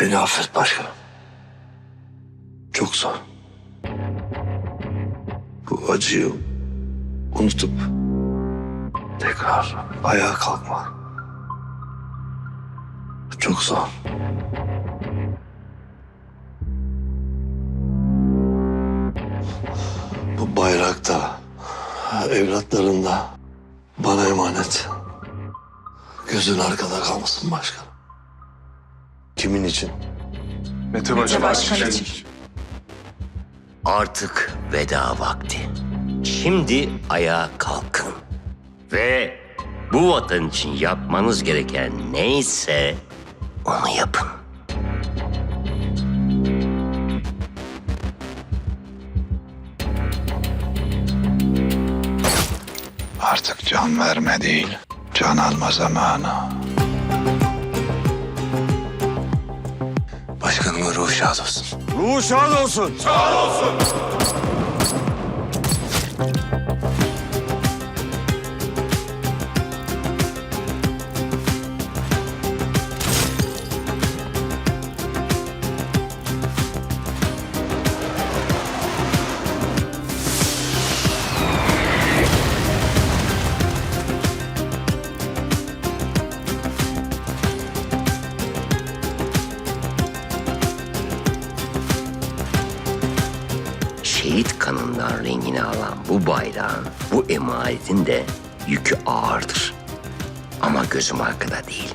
Beni affet başkanım. Çok zor. Bu acıyı unutup tekrar ayağa kalkmak. Çok zor. Bu bayrakta, evlatların da bana emanet. Gözün arkada kalmasın başkanım. Kimin için? Mete Başkan. Başkan için. Artık veda vakti. Şimdi ayağa kalkın. Ve bu vatan için yapmanız gereken neyse onu yapın. Artık can verme değil, can alma zamanı. Başkanımın ruhu şad olsun. Ruhu şad olsun. Şehit kanından rengini alan bu bayrağın, bu emanetin de yükü ağırdır. Ama gözüm arkada değil.